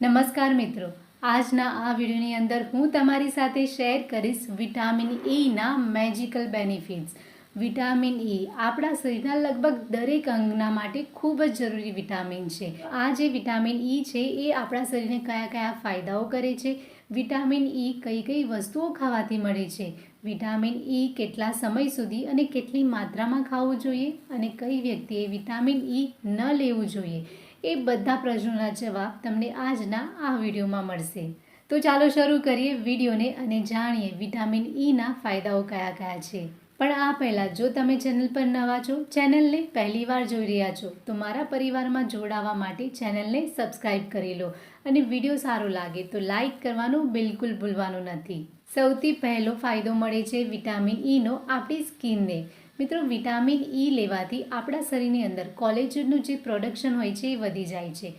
નમસ્કાર મિત્રો. આજના આ વિડીયોની અંદર હું તમારી સાથે શેર કરીશ વિટામિન ઈના મેજિકલ બેનિફિટ્સ વિટામિન એ આપણા શરીરના લગભગ દરેક અંગના માટે ખૂબ જ જરૂરી વિટામિન છે. આ જે વિટામિન ઈ છે, એ આપણા શરીરને કયા કયા ફાયદાઓ કરે છે? વિટામિન ઈ કઈ કઈ વસ્તુઓ ખાવાથી મળે છે? વિટામિન ઈ કેટલા સમય સુધી અને કેટલી માત્રામાં ખાવું જોઈએ? અને કઈ વ્યક્તિએ વિટામિન ઈ ન લેવું જોઈએ? એ બધા પ્રશ્નોના જવાબ તમને આજના આ વિડીયોમાં મળશે. તો ચાલો શરૂ કરીએ વિડીયોને અને જાણીએ વિટામિન ઈના ફાયદાઓ કયા કયા છે. પણ આ પહેલાં જો તમે ચેનલ પર નવા છો, ચેનલને પહેલીવાર જોઈ રહ્યા છો, તો મારા પરિવારમાં જોડાવા માટે ચેનલને સબસ્ક્રાઈબ કરી લો અને વીડિયો સારો લાગે તો લાઈક કરવાનું બિલકુલ ભૂલવાનું નથી. સૌથી પહેલો ફાયદો મળે છે વિટામિન ઈનો આપણી સ્કિનને. મિત્રો, વિટામિન ઈ લેવાથી આપણા શરીરની અંદર કોલેજનનું જે પ્રોડક્શન હોય છે એ વધી જાય છે.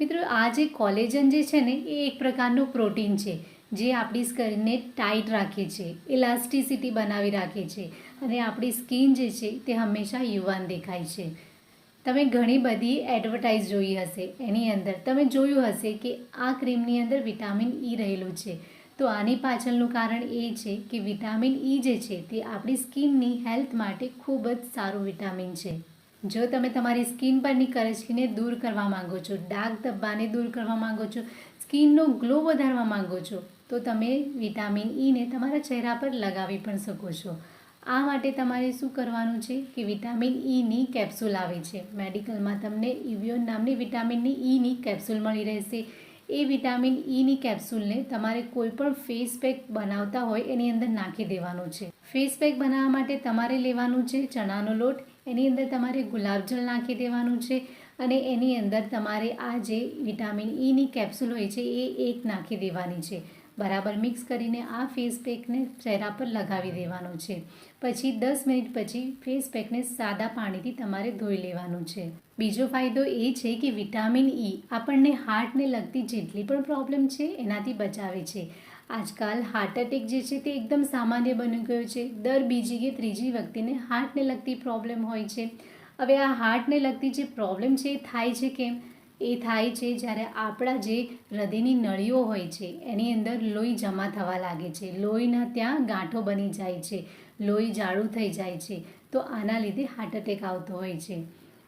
મિત્રો, આ જે કોલેજન જે છે ને, એ એક પ્રકારનું પ્રોટીન છે, જે આપણી સ્કિનને ટાઈટ રાખે છે ઇલાસ્ટિસિટી બનાવી રાખે છે અને આપણી સ્કિન જે છે તે હંમેશા યુવાન દેખાય છે. તમે ઘણી બધી એડવર્ટાઇઝ જોઈ હશે. એની અંદર તમે જોયું હશે કે આ ક્રીમની અંદર વિટામિન ઈ રહેલું છે. તો આની પાછળનું કારણ એ છે કે વિટામિન ઈ જે છે તે આપણી સ્કિનની હેલ્થ માટે ખૂબ જ સારું વિટામિન છે. જો તમે તમારી સ્કિન પરની કરચકીને દૂર કરવા માંગો છો ડાર્ક ધબ્બાને દૂર કરવા માંગો છો, સ્કિનનો ગ્લો વધારવા માંગો છો, તો તમે વિટામિન ઈને તમારા ચહેરા પર લગાવી પણ શકો છો. આ માટે તમારે શું કરવાનું છે કે વિટામિન ઈની કેપ્સ્યુલ આવે છે. મેડિકલમાં તમને ઇવિયોન નામની વિટામિનની ઈની કેપ્સ્યુલ મળી રહેશે. એ વિટામિન ઈની કેપ્સ્યુલને તમારે કોઈ પણ ફેસ પેક બનાવતા હોય એની અંદર નાખી દેવાનું છે. ફેસ પેક બનાવવા માટે તમારે લેવાનું છે ચણાનો લોટ, એની અંદર તમારે ગુલાબજળ નાખી દેવાનું છે અને એની અંદર તમારે આ જે વિટામિન ઈની કેપ્સ્યુલ હોય છે એ એક નાખી દેવાની છે. બરાબર મિક્સ કરીને આ ફેસ પેકને ચહેરા પર લગાવી દેવાનો છે. પછી દસ મિનિટ પછી ફેસ પેકને સાદા પાણીથી તમારે ધોઈ લેવાનું છે. બીજો ફાયદો એ છે કે વિટામિન ઈ આપણને હાર્ટને લગતી જેટલી પણ પ્રોબ્લેમ છે એનાથી બચાવે છે. આજકાલ હાર્ટ એટેક જે છે તે એકદમ સામાન્ય બની ગયો છે. દર બીજી કે ત્રીજી વ્યક્તિને હાર્ટને લગતી પ્રોબ્લેમ હોય છે. હવે આ હાર્ટને લગતી જે પ્રોબ્લેમ છે એ થાય છે કેમ? એ થાય છે જ્યારે આપણા જે હૃદયની નળીઓ હોય છે, એની અંદર લોહી જમા થવા લાગે છે. લોહીના ત્યાં ગાંઠો બની જાય છે, લોહી જાડું થઈ જાય છે, તો આના લીધે હાર્ટ એટેક આવતો હોય છે.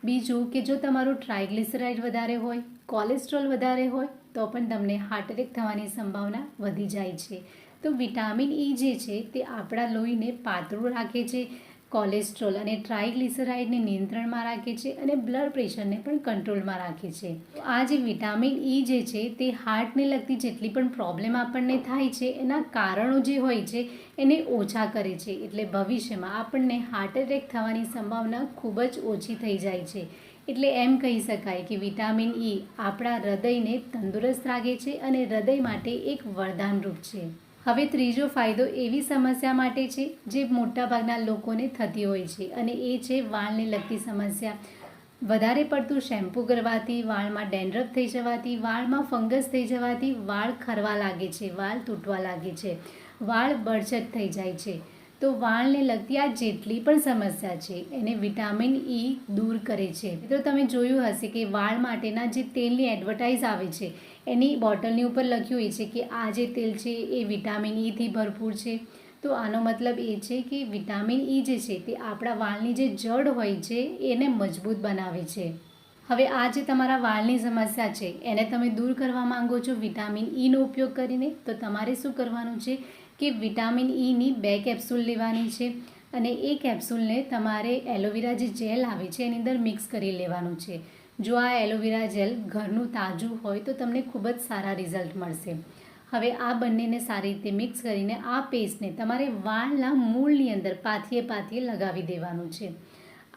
બીજું કે જો તમારું ટ્રાયગ્લિસરાઇડ વધારે હોય કોલેસ્ટ્રોલ વધારે હોય, તો પણ તમને હાર્ટ એટેક થવાની સંભાવના વધી જાય છે. તો વિટામિન ઈ જે છે તે આપણા લોહીને પાતળું રાખે છે કોલેસ્ટ્રોલ અને ટ્રાયગ્લિસરાઇડને નિયંત્રણમાં રાખે છે અને બ્લડ પ્રેશરને પણ કંટ્રોલમાં રાખે છે. આ જે વિટામિન ઈ જે છે તે હાર્ટને લગતી જેટલી પણ પ્રોબ્લેમ આપણને થાય છે, એના કારણો જે હોય છે એને ઓછા કરે છે. એટલે ભવિષ્યમાં આપણને હાર્ટ એટેક થવાની સંભાવના ખૂબ જ ઓછી થઈ જાય છે. એટલે એમ કહી શકાય કે વિટામિન ઈ આપણા હૃદયને તંદુરસ્ત રાખે છે અને હૃદય માટે એક વરદાનરૂપ છે. હવે ત્રીજો ફાયદો એવી સમસ્યા માટે છે જે મોટાભાગના લોકોને થતી હોય છે અને એ છે વાળને લગતી સમસ્યા. વધારે પડતું શેમ્પૂ કરવાથી વાળમાં ડેન્ડ્રફ થઈ જવાથી, વાળમાં ફંગસ થઈ જવાથી વાળ ખરવા લાગે છે, વાળ તૂટવા લાગે છે, વાળ બળચક થઈ જાય છે. તો વાળને લગતી આ જેટલી પણ સમસ્યા છે, એને વિટામિન ઈ દૂર કરે છે. તો તમે જોયું હશે કે વાળ માટેના જે તેલની એડવર્ટાઇઝ આવે છે, એની બોટલની ઉપર લખ્યું હોય છે કે આ જે તેલ છે એ વિટામિન ઈથી ભરપૂર છે. તો આનો મતલબ એ છે કે વિટામિન ઈ જે છે તે આપણા વાળની જે જડ હોય છે, એને મજબૂત બનાવે છે. હવે આ જે તમારા વાળની સમસ્યા છે, એને તમે દૂર કરવા માંગો છો વિટામિન ઈનો ઉપયોગ કરીને, તો તમારે શું કરવાનું છે કે વિટામિન ઈની બે કેપ્સ્યુલ લેવાની છે અને એ કેપ્સ્યુલને તમારે એલોવેરા જે જેલ આવે છે, એની અંદર મિક્સ કરી લેવાનું છે. જો આ એલોવેરા જેલ ઘરનું તાજું હોય, તો તમને ખૂબ જ સારા રિઝલ્ટ મળશે. હવે આ બંનેને સારી રીતે મિક્સ કરીને આ પેસ્ટને તમારે વાળના મૂળની અંદર પાથીએ પાથીએ લગાવી દેવાનું છે.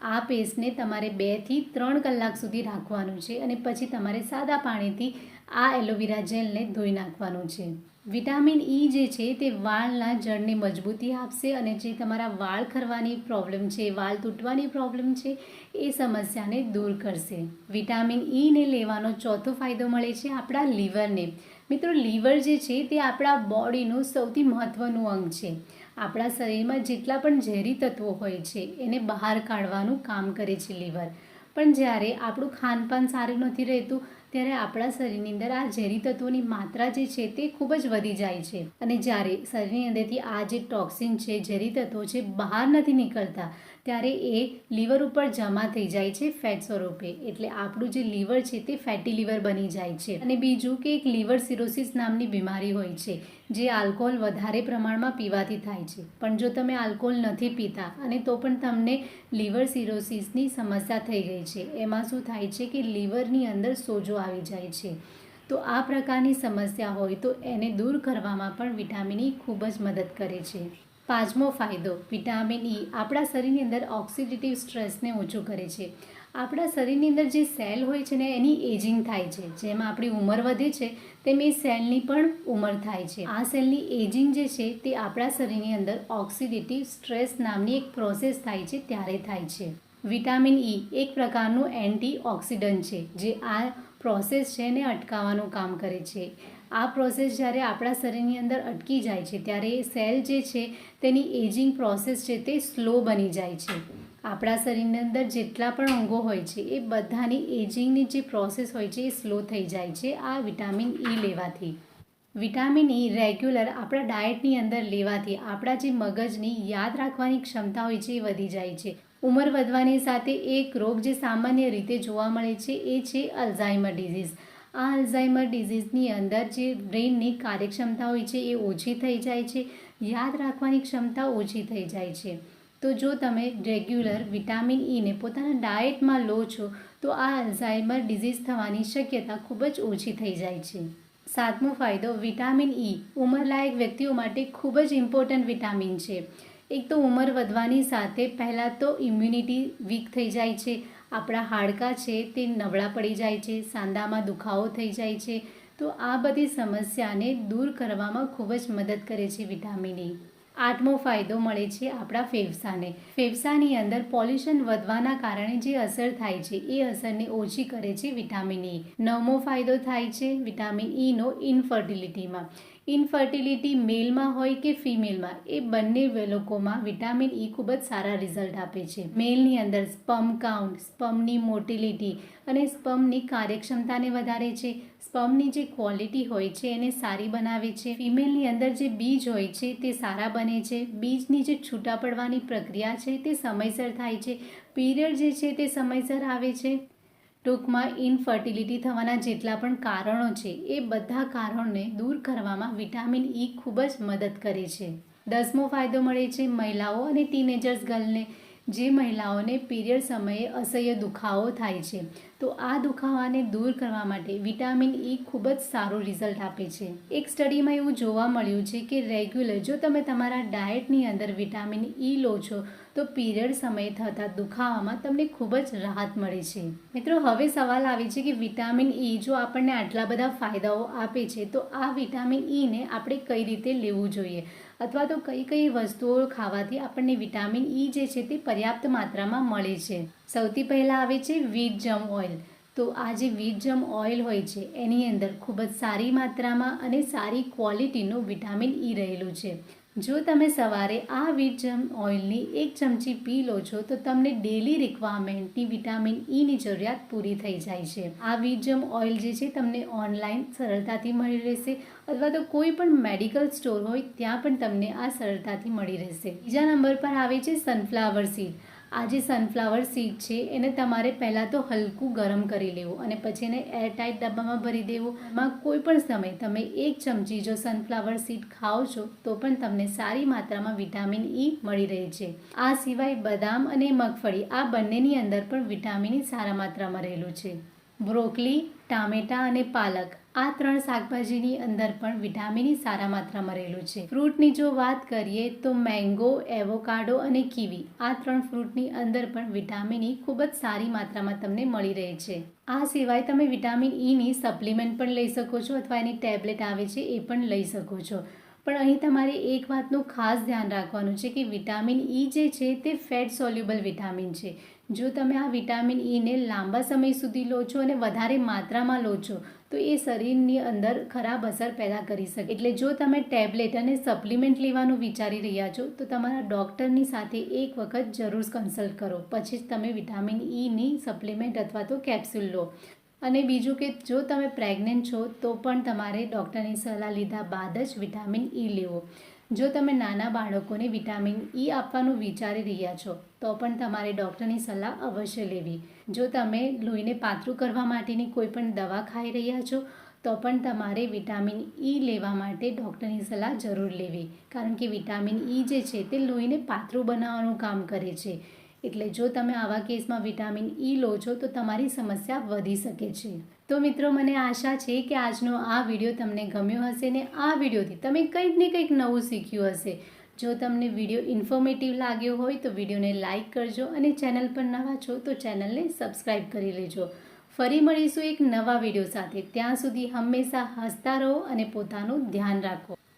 આ પેસ્ટને તમારે બેથી ત્રણ કલાક સુધી રાખવાનું છે અને પછી તમારે સાદા પાણીથી આ એલોવેરા જેલને ધોઈ નાખવાનું છે. વિટામિન ઈ જે છે તે વાળના જળને મજબૂતી આપશે અને જે તમારા વાળ ખરવાની પ્રોબ્લેમ છે, વાળ તૂટવાની પ્રોબ્લેમ છે, એ સમસ્યાને દૂર કરશે. વિટામિન ઈને લેવાનો ચોથો ફાયદો મળે છે આપણા લીવરને. મિત્રો, લીવર જે છે તે આપણા બોડીનું સૌથી મહત્ત્વનું અંગ છે. આપણા શરીરમાં જેટલા પણ ઝેરી તત્વો હોય છે, એને બહાર કાઢવાનું કામ કરે છે લીવર. પણ જ્યારે આપણું ખાનપાન સારું નથી રહેતું, ત્યારે આપણા શરીરની અંદર આ ઝેરી તત્વોની માત્રા જે છે તે ખૂબ જ વધી જાય છે. અને જ્યારે શરીરની અંદરથી આ જે ટોક્સિન છે, ઝેરી તત્વો છે, બહાર નથી નીકળતા ત્યારે એ લીવર ઉપર જમા થઈ જાય છે ફેટ સ્વરૂપે. એટલે આપણું જે લીવર છે તે ફેટી લીવર બની જાય છે. અને બીજું કે એક લીવર સિરોસિસ નામની બીમારી હોય છે, જે આલ્કોહોલ વધારે પ્રમાણમાં પીવાથી થાય છે. પણ જો તમે આલ્કોહોલ નથી પીતા, અને તો પણ તમને લીવર સિરોસિસની સમસ્યા થઈ ગઈ છે. એમાં શું થાય છે કે લીવરની અંદર સોજો આવી જાય છે. તો આ પ્રકારની સમસ્યા હોય તો એને દૂર કરવામાં પણ વિટામિન ઈ ખૂબ જ મદદ કરે છે. પાંચમો ફાયદો, વિટામિન ઈ આપણા શરીરની અંદર ઓક્સિડેટિવ સ્ટ્રેસને ઓછું કરે છે. આપણા શરીરની અંદર જે સેલ હોય છે ને, એની એજિંગ થાય છે. જેમાં આપણી ઉંમર વધે છે, તેમ એ સેલની પણ ઉંમર થાય છે. આ સેલની એજિંગ જે છે, તે આપણા શરીરની અંદર ઓક્સિડેટિવ સ્ટ્રેસ નામની એક પ્રોસેસ થાય છે, ત્યારે થાય છે. વિટામિન ઈ એક પ્રકારનું એન્ટી ઓક્સિડન્ટ છે, જે આ પ્રોસેસ છે એને અટકાવવાનું કામ કરે છે. આ પ્રોસેસ જ્યારે આપણા શરીરની અંદર અટકી જાય છે, ત્યારે સેલ જે છે, તેની એજિંગ પ્રોસેસ છે તે સ્લો બની જાય છે. આપણા શરીરની અંદર જેટલા પણ અંગો હોય છે, એ બધાની એજિંગની જે પ્રોસેસ હોય છે, એ સ્લો થઈ જાય છે, આ વિટામિન ઈ લેવાથી. વિટામિન ઈ રેગ્યુલર આપણા ડાયટની અંદર લેવાથી, આપણા જે મગજની યાદ રાખવાની ક્ષમતા હોય છે એ વધી જાય છે. ઉંમર વધવાની સાથે એક રોગ જે સામાન્ય રીતે જોવા મળે છે, એ છે અલ્ઝાઇમર ડિઝીઝ આ અલ્ઝાઇમર ડિઝીઝની અંદર જે બ્રેઇનની કાર્યક્ષમતા હોય છે, એ ઓછી થઈ જાય છે. યાદ રાખવાની ક્ષમતા ઓછી થઈ જાય છે. તો જો તમે રેગ્યુલર વિટામિન ઈને પોતાના ડાયટમાં લો છો, તો આ અલ્ઝાઇમર ડિઝીઝ થવાની શક્યતા ખૂબ જ ઓછી થઈ જાય છે. સાતમો ફાયદો વિટામિન ઈ ઉંમરલાયક વ્યક્તિઓ માટે ખૂબ જ ઇમ્પોર્ટન્ટ વિટામિન છે. એક તો ઉંમર વધવાની સાથે પહેલાં તો ઇમ્યુનિટી વીક થઈ જાય છે આપણા હાડકાં છે તે નબળા પડી જાય છે, સાંધામાં દુખાવો થઈ જાય છે, તો આ બધી સમસ્યાને દૂર કરવામાં ખૂબ જ મદદ કરે છે વિટામિન ઈ આઠમો ફાયદો મળે છે આપણા ફેફસાને. ફેફસાની અંદર પોલ્યુશન વધવાના કારણે જે અસર થાય છે એ અસરને ઓછી કરે છે વિટામિન ઈ નવમો ફાયદો થાય છે વિટામિન ઈનો ઇનફર્ટિલિટીમાં. ઇનફર્ટિલિટી મેલમાં હોય કે ફિમેલમાં, એ બંને લોકોમાં વિટામિન ઈ ખૂબ જ સારા રિઝલ્ટ આપે છે. મેલની અંદર સ્પમ કાઉન્ટ સ્પમની મોટિલિટી અને સ્પમની કાર્યક્ષમતાને વધારે છે. સ્પમની જે ક્વોલિટી હોય છે, એને સારી બનાવે છે. ફિમેલની અંદર જે બીજ હોય છે, તે સારા બને છે. બીજની જે છૂટા પડવાની પ્રક્રિયા છે, તે સમયસર થાય છે. પીરિયડ જે છે, તે સમયસર આવે છે. ટૂંકમાં ઇનફર્ટિલિટી થવાના જેટલા પણ કારણો છે, એ બધા કારણોને દૂર કરવામાં વિટામિન ઈ ખૂબ જ મદદ કરે છે. દસમો ફાયદો મળે છે મહિલાઓ અને ટીનેજર્સ ગર્લને જે મહિલાઓને પીરિયડ સમયે અસહ્ય દુખાવો થાય છે. તો આ દુખાવાને દૂર કરવા માટે વિટામિન ઈ ખૂબ જ સારું રિઝલ્ટ આપે છે. એક સ્ટડીમાં એવું જોવા મળ્યું છે કે રેગ્યુલર જો તમે તમારા ડાયટની અંદર વિટામિન ઈ લો છો, તો પીરિયડ સમયે થતા દુખાવામાં તમને ખૂબ જ રાહત મળે છે. મિત્રો, હવે સવાલ આવે છે કે વિટામિન ઈ જો આપણને આટલા બધા ફાયદાઓ આપે છે, તો આ વિટામિન ઈને આપણે કઈ રીતે લેવું જોઈએ? અથવા તો કઈ કઈ વસ્તુઓ ખાવાથી આપણને વિટામિન ઈ જે છે તે પર્યાપ્ત માત્રામાં મળે છે. સૌથી પહેલાં આવે છે વીટ જમ ઓઇલ તો આ જે વીટ જમ ઓઇલ હોય છે, એની અંદર ખૂબ જ સારી માત્રામાં અને સારી ક્વોલિટીનું વિટામિન ઈ રહેલું છે. જો તમે સવારે આ વીટ જમ ઓઇલની એક ચમચી પી લો છો, તો તમને ડેલી રિક્વાયરમેન્ટની વિટામિન ઈની જરૂરિયાત પૂરી થઈ જાય છે. આ વીટ જમ ઓઇલ જે છે, તમને ઓનલાઈન સરળતાથી મળી રહેશે, અથવા તો કોઈ પણ મેડિકલ સ્ટોર હોય, ત્યાં પણ તમને આ સરળતાથી મળી રહેશે. બીજા નંબર પર આવે છે સનફ્લાવર સીડ આ જે સનફ્લાવર સીડ છે, એને તમારે પહેલાં તો હલકું ગરમ કરી લેવું અને પછી એને એરટાઇટ ડબ્બામાં ભરી દેવું. એમાં કોઈ પણ સમય તમે એક ચમચી જો સનફ્લાવર સીડ ખાઓ છો, તો પણ તમને સારી માત્રામાં વિટામિન ઈ મળી રહે છે. આ સિવાય બદામ અને મગફળી આ બંનેની અંદર પણ વિટામિન ઈ સારા માત્રામાં રહેલું છે. બ્રોકલી ટામેટા અને પાલક આ ત્રણ શાકભાજીની અંદર પણ વિટામિન સારા માત્રામાં રહેલું છે. ફ્રૂટની જો વાત કરીએ તો મેંગો, એવોકાડો અને કીવી આ ત્રણ ફ્રૂટની અંદર પણ વિટામિન ખૂબ જ સારી માત્રામાં તમને મળી રહે છે. આ સિવાય તમે વિટામિન ઈની સપ્લિમેન્ટ પણ લઈ શકો છો અથવા એની ટેબ્લેટ આવે છે એ પણ લઈ શકો છો. પણ અહીં તમારે એક વાતનું ખાસ ધ્યાન રાખવાનું છે કે વિટામિન ઈ જે છે તે ફેટ સોલ્યુબલ વિટામિન છે. જો તમે આ વિટામિન ઈને લાંબા સમય સુધી લો છો અને વધારે માત્રામાં લો છો, તો એ શરીરની અંદર ખરાબ અસર પેદા કરી શકે. એટલે જો તમે ટેબ્લેટ અને સપ્લિમેન્ટ લેવાનું વિચારી રહ્યા છો, તો તમારા ડૉક્ટરની સાથે એક વખત જરૂર કન્સલ્ટ કરો. પછી જ તમે વિટામિન ઈની સપ્લિમેન્ટ અથવા તો કેપ્સ્યુલ લો. અને બીજું કે જો તમે પ્રેગ્નન્ટ છો, તો પણ તમારે ડૉક્ટરની સલાહ લીધા બાદ જ વિટામિન ઈ લેવો. જો તમે નાના બાળકોને વિટામિન ઈ આપવાનું વિચારી રહ્યા છો, તો પણ તમારે ડૉક્ટરની સલાહ અવશ્ય લેવી. જો તમે લોહીને પાતળું કરવા માટેની કોઈ પણ દવા ખાઈ રહ્યા છો, તો પણ તમારે વિટામિન ઈ લેવા માટે ડૉક્ટરની સલાહ જરૂર લેવી. કારણ કે વિટામિન ઈ જે છે, તે લોહીને પાતળું બનાવવાનું કામ કરે છે. એટલે જો તમે આવા કેસમાં વિટામિન ઈ લો છો, તો તમારી સમસ્યા વધી શકે છે. તો મિત્રો, મને આશા છે કે આજનો આ વીડિયો તમને ગમ્યો હશે ને આ વિડીયોથી તમે કંઈક ને કંઈક નવું શીખ્યું હશે. જો તમને વીડિયો ઇન્ફોર્મેટિવ લાગ્યો હોય, તો વિડીયોને લાઇક કરજો અને ચેનલ પર નવા છો, તો ચેનલને સબસ્ક્રાઈબ કરી લેજો. ફરી મળીશું એક નવા વીડિયો સાથે. ત્યાં સુધી હંમેશા હસતા રહો અને પોતાનું ધ્યાન રાખો.